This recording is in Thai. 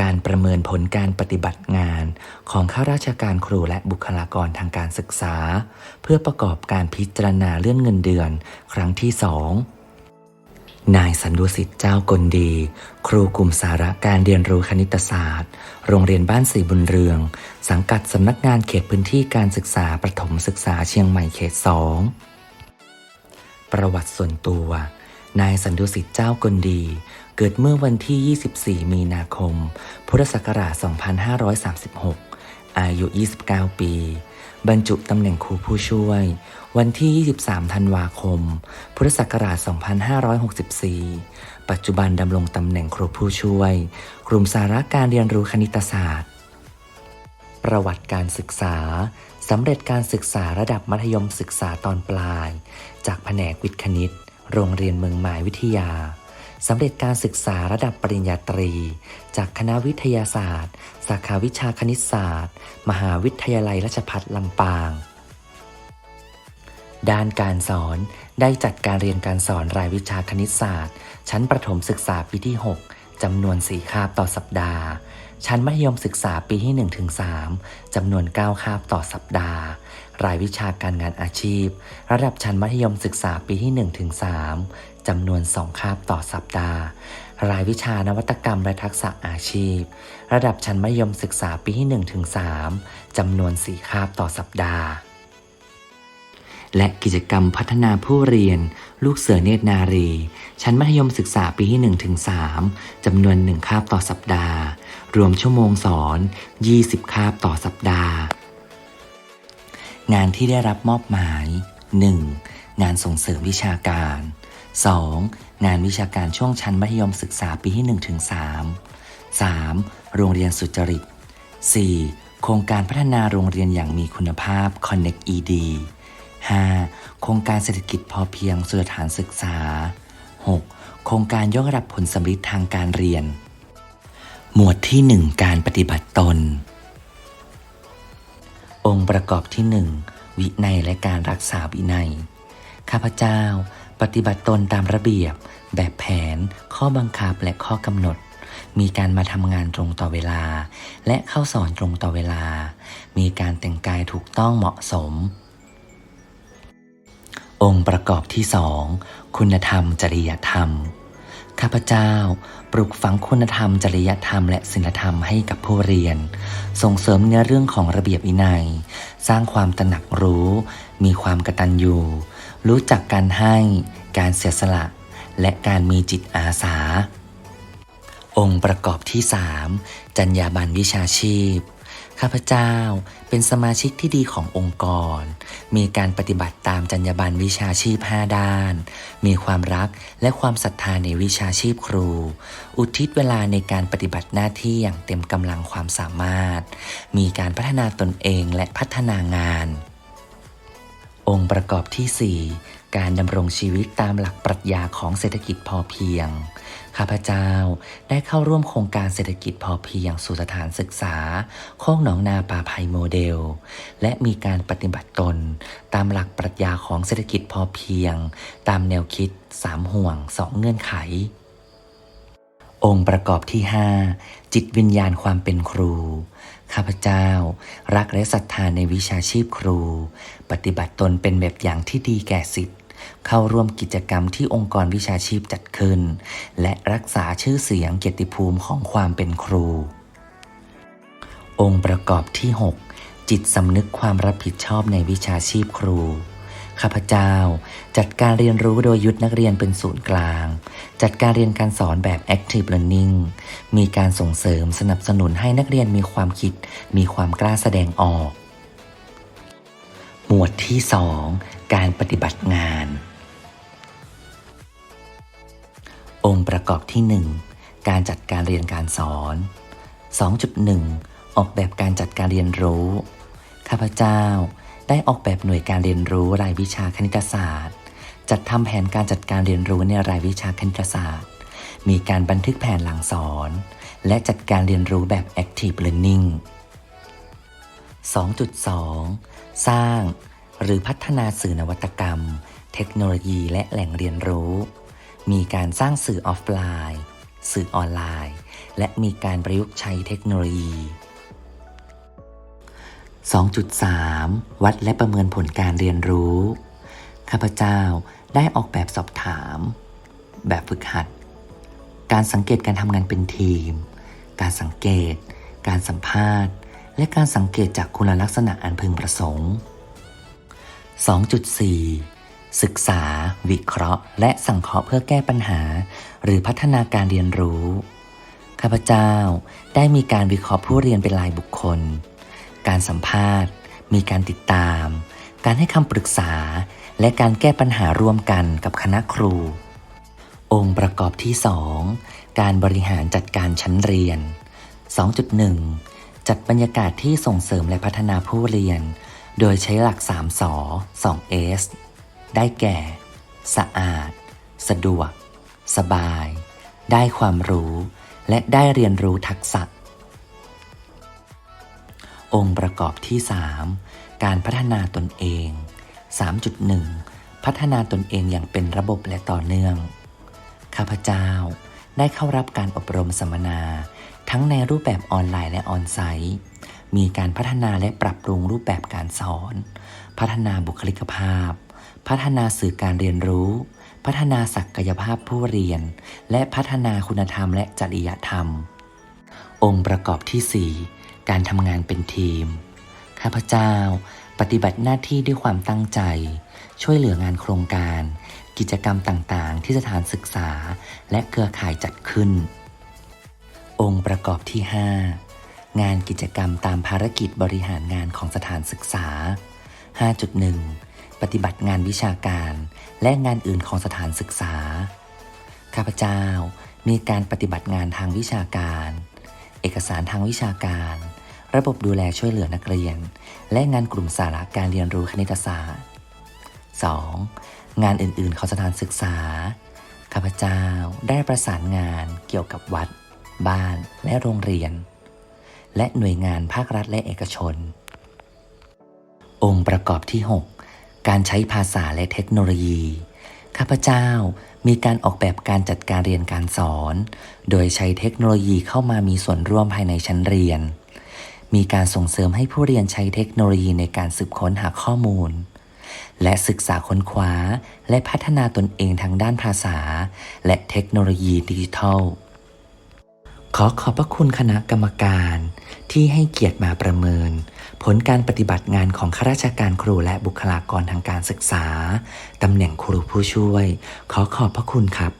การประเมินผลการปฏิบัติงานของข้าราชการครูและบุคลากรทางการศึกษา เพื่อประกอบการพิจารณาเลื่อนเงินเดือน ครั้งที่สองนายสันดุสิทธิ์เจ้ากลดี ครูกลุ่มสาระการเรียนรู้คณิตศาสตร์ โรงเรียนบ้านสีบุญเรือง สังกัดสำนักงานเขตพื้นที่การศึกษาประถมศึกษาเชียงใหม่เขตสองประวัติส่วนตัวนายสันดุสิทธิ์เจ้ากลดี เกิดเมื่อวันที่ 24 มีนาคม พุทธศักราช 2536 อายุ 29 ปี บรรจุตำแหน่งครูผู้ช่วย วันที่ 23 ธันวาคม พุทธศักราช 2564 ปัจจุบันดำรงตำแหน่งครูผู้ช่วย กลุ่มสาระการเรียนรู้คณิตศาสตร์ ประวัติการศึกษาสำเร็จการศึกษาระดับมัธยมศึกษาตอนปลาย จากแผนกวิทย์คณิต โรงเรียนเมืองหมายวิทยา สำเร็จการศึกษาระดับปริญญาตรี จากคณะวิทยาศาสตร์ สาขาวิชาคณิตศาสตร์ มหาวิทยาลัยราชภัฏลำปาง ด้านการสอนได้จัดการเรียนการสอนรายวิชาคณิตศาสตร์ ชั้นประถมศึกษาปีที่ 6 จำนวน 4 คาบต่อสัปดาห์ ชั้นมัธยมศึกษาปีที่ 1-3จำนวน 9 คาบต่อสัปดาห์ รายวิชาการงานอาชีพ ระดับชั้นมัธยมศึกษาปีที่ 1-3จำนวน 2 คาบต่อสัปดาห์ รายวิชานวัตกรรมและทักษะอาชีพ ระดับชั้นมัธยมศึกษาปีที่ 1-3จำนวน 4 คาบต่อสัปดาห์ และกิจกรรมพัฒนาผู้เรียน ลูกเสือเนตรนารี ชั้นมัธยมศึกษาปีที่1ถึง3จำนวน 1 คาบต่อสัปดาห์ รวมชั่วโมงสอน 20 คาบต่อสัปดาห์ งานที่ได้รับมอบหมาย 1. งานส่งเสริมวิชาการ 2. งานวิชาการช่วงชั้นมัธยมศึกษาปีที่1ถึง3 3. โรงเรียนสุจริต 4. โครงการพัฒนาโรงเรียนอย่างมีคุณภาพ Connect ED 5. โครงการเศรษฐกิจพอเพียงสู่สถานศึกษา 6. โครงการยกระดับผลสำลิดทางการเรียน หมวดที่ 1 การปฏิบัติตน องค์ประกอบที่ 1 วินัยและการรักษาวินัย ข้าพเจ้า ปฏิบัติตนตามระเบียบ แบบแผน ข้อบังคับและข้อกำหนดมีการมาทำงานตรงต่อเวลา และเข้าสอนตรงต่อเวลา มีการแต่งกายถูกต้องเหมาะสม องค์ประกอบที่สองคุณธรรมจริยธรรม ข้าพเจ้าปลูกฝังคุณธรรมจริยธรรม และศีลธรรมให้กับผู้เรียน ส่งเสริมเนื้อเรื่องของระเบียบวินัย สร้างความตระหนักรู้ มีความกตัญญูรู้จักการให้การเสียสละ และการมีจิตอาสา องค์ประกอบที่ 3จรรยาบรรณวิชาชีพ ข้าพเจ้าเป็นสมาชิกที่ดีขององค์กร มีการปฏิบัติตามจรรยาบรรณวิชาชีพ 5 ด้าน มีความรักและความศรัทธาในวิชาชีพครู อุทิศเวลาในการปฏิบัติหน้าที่อย่างเต็มกำลังความสามารถ มีการพัฒนาตนเองและพัฒนางาน องค์ประกอบที่ 4 การดำรงชีวิตตามหลักปรัชญาของเศรษฐกิจพอเพียง ข้าพเจ้าได้เข้าร่วมโครงการเศรษฐกิจพอเพียงสู่สถานศึกษา โคกหนองนาป่าภัยโมเดล และมีการปฏิบัติตน ตามหลักปรัชญาของเศรษฐกิจพอเพียง ตามแนวคิด 3 ห่วง 2 เงื่อนไข องค์ประกอบที่ 5 จิตวิญญาณความเป็นครูข้าพเจ้า รักและศรัทธาในวิชาชีพครู ปฏิบัติตนเป็นแบบอย่างที่ดีแก่สิทธิ เข้าร่วมกิจกรรมที่องค์กรวิชาชีพจัดขึ้น และรักษาชื่อเสียงเกียรติภูมิของความเป็นครู องค์ประกอบที่ 6 จิตสำนึกความรับผิดชอบในวิชาชีพครูข้าพเจ้า จัดการเรียนรู้โดยยึดนักเรียนเป็นศูนย์กลาง จัดการเรียนการสอนแบบ active learning มีการส่งเสริมสนับสนุนให้นักเรียนมีความคิด มีความกล้าแสดงออก หมวดที่2การปฏิบัติงาน องค์ประกอบที่1การจัดการเรียนการสอน 2.1 ออกแบบการจัดการเรียนรู้ ข้าพเจ้าได้ออกแบบหน่วยการเรียนรู้รายวิชาคณิตศาสตร์ จัดทำแผนการจัดการเรียนรู้ในรายวิชาคณิตศาสตร์ มีการบันทึกแผนหลังสอน และจัดการเรียนรู้แบบ active learning 2.2 สร้าง หรือพัฒนาสื่อนวัตกรรม เทคโนโลยีและแหล่งเรียนรู้ มีการสร้างสื่อออฟไลน์ สื่อออนไลน์ และมีการประยุกต์ใช้เทคโนโลยี 2.3 วัดและประเมินผลการเรียนรู้ ข้าพเจ้าได้ออกแบบสอบถาม แบบฝึกหัด การสังเกตการทำงานเป็นทีม การสังเกต การสัมภาษณ์ และการสังเกตจากคุณลักษณะอันพึงประสงค์ 2.4 ศึกษา วิเคราะห์ และสังเคราะห์เพื่อแก้ปัญหา หรือพัฒนาการเรียนรู้ ข้าพเจ้าได้มีการวิเคราะห์ผู้เรียนเป็นรายบุคคล การสัมภาษณ์ มีการติดตาม การให้คำปรึกษา และการแก้ปัญหาร่วมกันกับคณะครู องค์ประกอบที่ 2 การบริหารจัดการชั้นเรียน 2.1 จัดบรรยากาศที่ส่งเสริมและพัฒนาผู้เรียน โดยใช้หลัก 3สอ2 S ได้แก่ สะอาด สะดวก สบาย ได้ความรู้ และได้เรียนรู้ทักษะ องค์ประกอบที่ 3 การพัฒนาตนเอง 3.1 พัฒนาตนเองอย่างเป็นระบบและต่อเนื่อง ข้าพเจ้า ได้เข้ารับการอบรมสัมมนา ทั้งในรูปแบบออนไลน์และออนไซต์มีการพัฒนาและปรับปรุงรูปแบบการสอน พัฒนาบุคลิกภาพ พัฒนาสื่อการเรียนรู้ พัฒนาศักยภาพผู้เรียน และพัฒนาคุณธรรมและจริยธรรม องค์ประกอบที่ 4 การทำงานเป็นทีม ข้าพเจ้า ปฏิบัติหน้าที่ด้วยความตั้งใจ ช่วยเหลืองานโครงการ กิจกรรมต่างๆ ที่สถานศึกษา และเครือข่ายจัดขึ้น องค์ประกอบที่ 5 งานกิจกรรมตามภารกิจบริหารงานของสถานศึกษา 5.1 ปฏิบัติงานวิชาการและงานอื่นของสถานศึกษา ข้าพเจ้ามีการปฏิบัติงานทางวิชาการ เอกสารทางวิชาการ ระบบดูแลช่วยเหลือนักเรียน และงานกลุ่มสาระการเรียนรู้คณิตศาสตร์ 2. งานอื่นๆของสถานศึกษา ข้าพเจ้าได้ประสานงานเกี่ยวกับวัด บ้านและโรงเรียน และหน่วยงานภาครัฐและเอกชน องค์ประกอบที่ 6 การใช้ภาษาและเทคโนโลยี ข้าพเจ้ามีการออกแบบการจัดการเรียนการสอน โดยใช้เทคโนโลยีเข้ามามีส่วนร่วมภายในชั้นเรียน มีการส่งเสริมให้ผู้เรียนใช้เทคโนโลยีในการสืบค้นหาข้อมูล และศึกษาค้นคว้า และพัฒนาตนเองทางด้านภาษา และเทคโนโลยีดิจิทัล ขอขอบพระคุณคณะกรรมการ ที่ให้เกียรติมาประเมิน ผลการปฏิบัติงานของข้าราชการครูและบุคลากรทางการศึกษาตำแหน่งครูผู้ช่วย ขอขอบพระคุณครับ